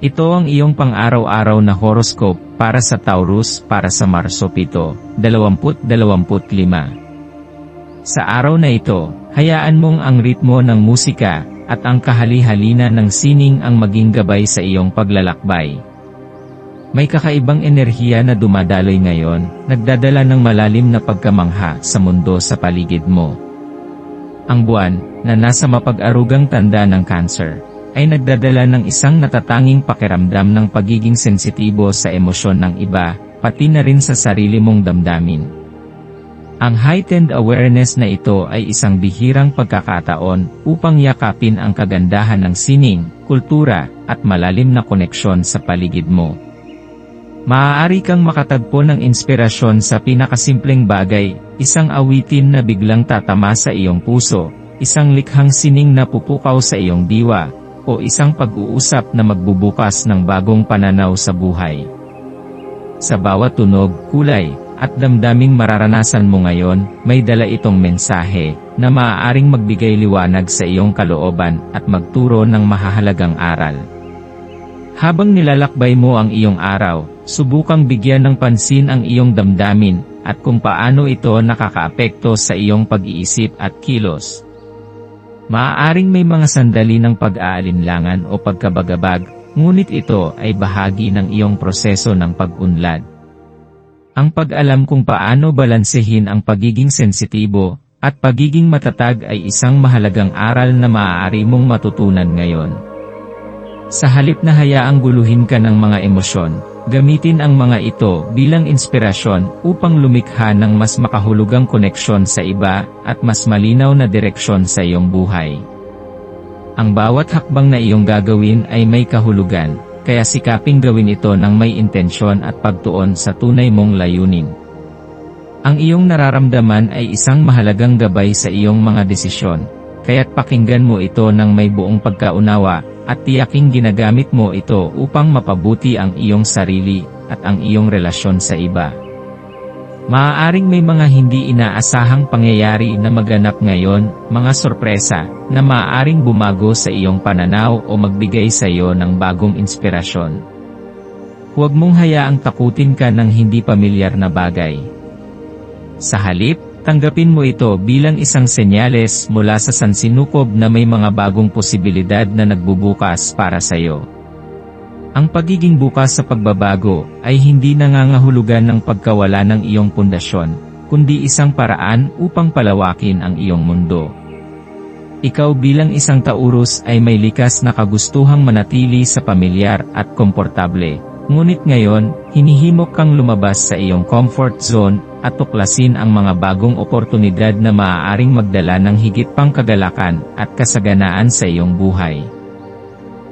Ito ang iyong pang-araw-araw na horoscope para sa Taurus para sa Marso 7, 2025. Sa araw na ito, hayaan mong ang ritmo ng musika at ang kahali-halina ng sining ang maging gabay sa iyong paglalakbay. May kakaibang enerhiya na dumadaloy ngayon, nagdadala ng malalim na pagkamangha sa mundo sa paligid mo. Ang buwan, na nasa mapag-arugang tanda ng cancer, ay nagdadala ng isang natatanging pakiramdam ng pagiging sensitibo sa emosyon ng iba, pati na rin sa sarili mong damdamin. Ang heightened awareness na ito ay isang bihirang pagkakataon upang yakapin ang kagandahan ng sining, kultura, at malalim na koneksyon sa paligid mo. Maaari kang makatagpo ng inspirasyon sa pinakasimpleng bagay, isang awitin na biglang tatama sa iyong puso, isang likhang sining na pupukaw sa iyong diwa, o isang pag-uusap na magbubukas ng bagong pananaw sa buhay. Sa bawat tunog, kulay, at damdaming mararanasan mo ngayon, may dala itong mensahe na maaaring magbigay liwanag sa iyong kalooban at magturo ng mahahalagang aral. Habang nilalakbay mo ang iyong araw, subukang bigyan ng pansin ang iyong damdamin at kung paano ito nakakaapekto sa iyong pag-iisip at kilos. Maaaring may mga sandali ng pag-aalinlangan o pagkabagabag, ngunit ito ay bahagi ng iyong proseso ng pag-unlad. Ang pag-alam kung paano balansehin ang pagiging sensitibo at pagiging matatag ay isang mahalagang aral na maaari mong matutunan ngayon. Sa halip na hayaang guluhin ka ng mga emosyon, gamitin ang mga ito bilang inspirasyon upang lumikha ng mas makahulugang koneksyon sa iba at mas malinaw na direksyon sa iyong buhay. Ang bawat hakbang na iyong gagawin ay may kahulugan, kaya sikaping gawin ito ng may intensyon at pagtuon sa tunay mong layunin. Ang iyong nararamdaman ay isang mahalagang gabay sa iyong mga desisyon, kaya't pakinggan mo ito ng may buong pagkaunawa, at tiyaking ginagamit mo ito upang mapabuti ang iyong sarili at ang iyong relasyon sa iba. Maaaring may mga hindi inaasahang pangyayari na maganap ngayon, mga sorpresa, na maaaring bumago sa iyong pananaw o magbigay sa iyo ng bagong inspirasyon. Huwag mong hayaang takutin ka ng hindi pamilyar na bagay. Sa halip, Tanggapin mo ito bilang isang senyales mula sa sansinukob na may mga bagong posibilidad na nagbubukas para sa iyo. Ang pagiging bukas sa pagbabago ay hindi nangangahulugan ng pagkawala ng iyong pundasyon, kundi isang paraan upang palawakin ang iyong mundo. Ikaw bilang isang taurus ay may likas na kagustuhang manatili sa pamilyar at komportable, ngunit ngayon, hinihimok kang lumabas sa iyong comfort zone at tuklasin ang mga bagong oportunidad na maaaring magdala ng higit pang kagalakan at kasaganaan sa iyong buhay.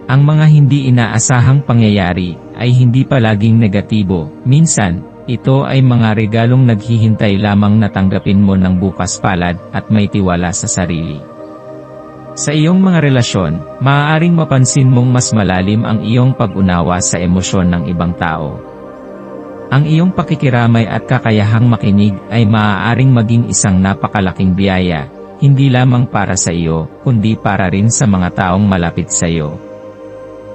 Ang mga hindi inaasahang pangyayari ay hindi palaging negatibo, minsan, ito ay mga regalong naghihintay lamang na tanggapin mo ng bukas palad at may tiwala sa sarili. Sa iyong mga relasyon, maaaring mapansin mong mas malalim ang iyong pag-unawa sa emosyon ng ibang tao. Ang iyong pakikiramay at kakayahang makinig ay maaaring maging isang napakalaking biyaya, hindi lamang para sa iyo, kundi para rin sa mga taong malapit sa iyo.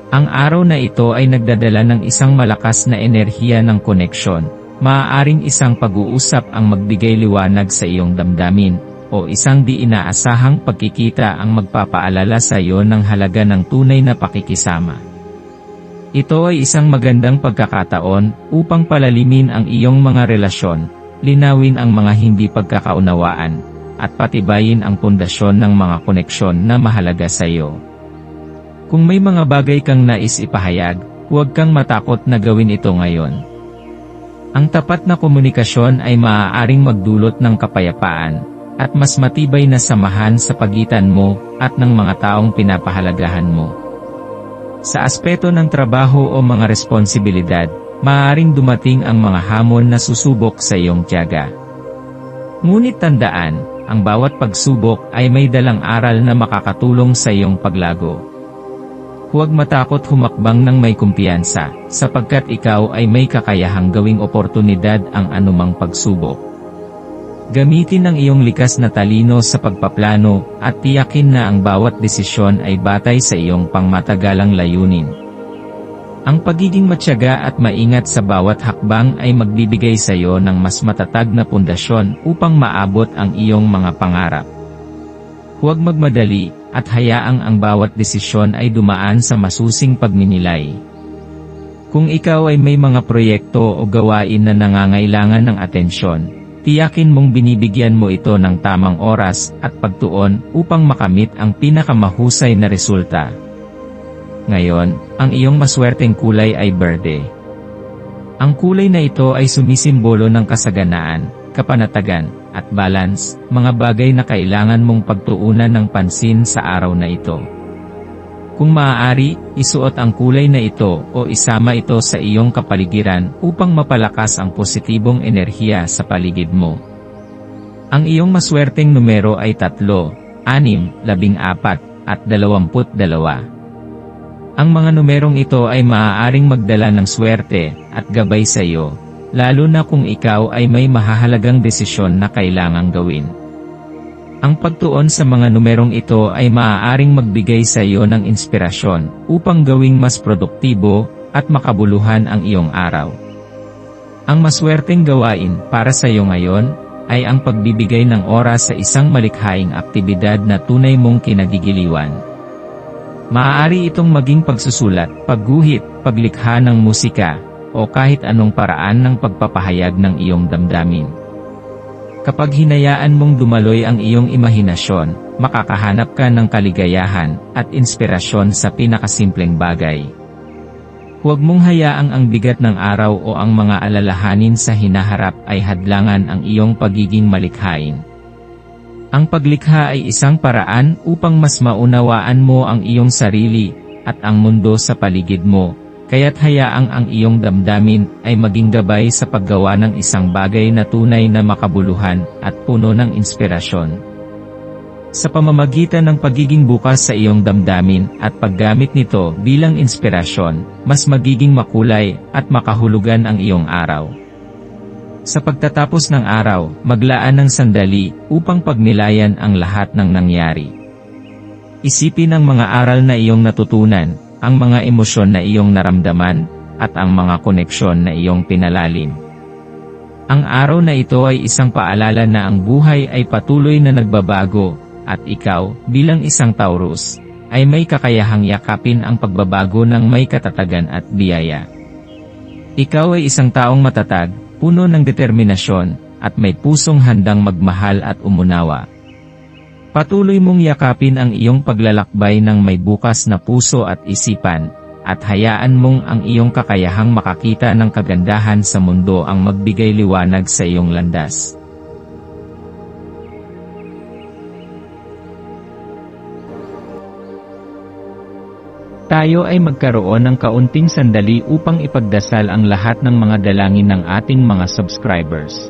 Ang araw na ito ay nagdadala ng isang malakas na enerhiya ng koneksyon, maaaring isang pag-uusap ang magbigay liwanag sa iyong damdamin, o isang di inaasahang pagkikita ang magpapaalala sa iyo ng halaga ng tunay na pakikisama. Ito ay isang magandang pagkakataon upang palalimin ang iyong mga relasyon, linawin ang mga hindi pagkakaunawaan, at patibayin ang pundasyon ng mga koneksyon na mahalaga sa iyo. Kung may mga bagay kang nais ipahayag, huwag kang matakot na gawin ito ngayon. Ang tapat na komunikasyon ay maaaring magdulot ng kapayapaan, at mas matibay na samahan sa pagitan mo at ng mga taong pinapahalagahan mo. Sa aspeto ng trabaho o mga responsibilidad, maaaring dumating ang mga hamon na susubok sa iyong tiyaga. Ngunit tandaan, ang bawat pagsubok ay may dalang aral na makakatulong sa iyong paglago. Huwag matakot humakbang ng may kumpiyansa, sapagkat ikaw ay may kakayahang gawing oportunidad ang anumang pagsubok. Gamitin ang iyong likas na talino sa pagpaplano, at tiyakin na ang bawat desisyon ay batay sa iyong pangmatagalang layunin. Ang pagiging matyaga at maingat sa bawat hakbang ay magbibigay sa iyo ng mas matatag na pundasyon upang maabot ang iyong mga pangarap. Huwag magmadali, at hayaang ang bawat desisyon ay dumaan sa masusing pagninilay. Kung ikaw ay may mga proyekto o gawain na nangangailangan ng atensyon, tiyakin mong binibigyan mo ito ng tamang oras at pagtuon upang makamit ang pinakamahusay na resulta. Ngayon, ang iyong maswerteng kulay ay berde. Ang kulay na ito ay sumisimbolo ng kasaganaan, kapanatagan, at balance, mga bagay na kailangan mong pagtuunan ng pansin sa araw na ito. Kung maaari, isuot ang kulay na ito o isama ito sa iyong kapaligiran upang mapalakas ang positibong enerhiya sa paligid mo. Ang iyong maswerteng numero ay 3, 6, 14, at 22. Ang mga numerong ito ay maaaring magdala ng swerte at gabay sa iyo, lalo na kung ikaw ay may mahahalagang desisyon na kailangang gawin. Ang pagtuon sa mga numerong ito ay maaaring magbigay sa iyo ng inspirasyon upang gawing mas produktibo at makabuluhan ang iyong araw. Ang maswerteng gawain para sa iyo ngayon ay ang pagbibigay ng oras sa isang malikhaing aktibidad na tunay mong kinagigiliwan. Maaari itong maging pagsusulat, pagguhit, paglikha ng musika, o kahit anong paraan ng pagpapahayag ng iyong damdamin. Kapag hinayaan mong dumaloy ang iyong imahinasyon, makakahanap ka ng kaligayahan at inspirasyon sa pinakasimpleng bagay. Huwag mong hayaang ang bigat ng araw o ang mga alalahanin sa hinaharap ay hadlangan ang iyong pagiging malikhain. Ang paglikha ay isang paraan upang mas maunawaan mo ang iyong sarili at ang mundo sa paligid mo, kaya't hayaang ang iyong damdamin ay maging gabay sa paggawa ng isang bagay na tunay na makabuluhan at puno ng inspirasyon. Sa pamamagitan ng pagiging bukas sa iyong damdamin at paggamit nito bilang inspirasyon, mas magiging makulay at makahulugan ang iyong araw. Sa pagtatapos ng araw, maglaan ng sandali upang pagnilayan ang lahat ng nangyari. Isipin ang mga aral na iyong natutunan, ang mga emosyon na iyong naramdaman, at ang mga koneksyon na iyong pinalalim. Ang araw na ito ay isang paalala na ang buhay ay patuloy na nagbabago, at ikaw, bilang isang Taurus, ay may kakayahang yakapin ang pagbabago ng may katatagan at biyaya. Ikaw ay isang taong matatag, puno ng determinasyon, at may pusong handang magmahal at umunawa. Patuloy mong yakapin ang iyong paglalakbay ng may bukas na puso at isipan, at hayaan mong ang iyong kakayahang makakita ng kagandahan sa mundo ang magbigay liwanag sa iyong landas. Tayo ay magkaroon ng kaunting sandali upang ipagdasal ang lahat ng mga dalangin ng ating mga subscribers,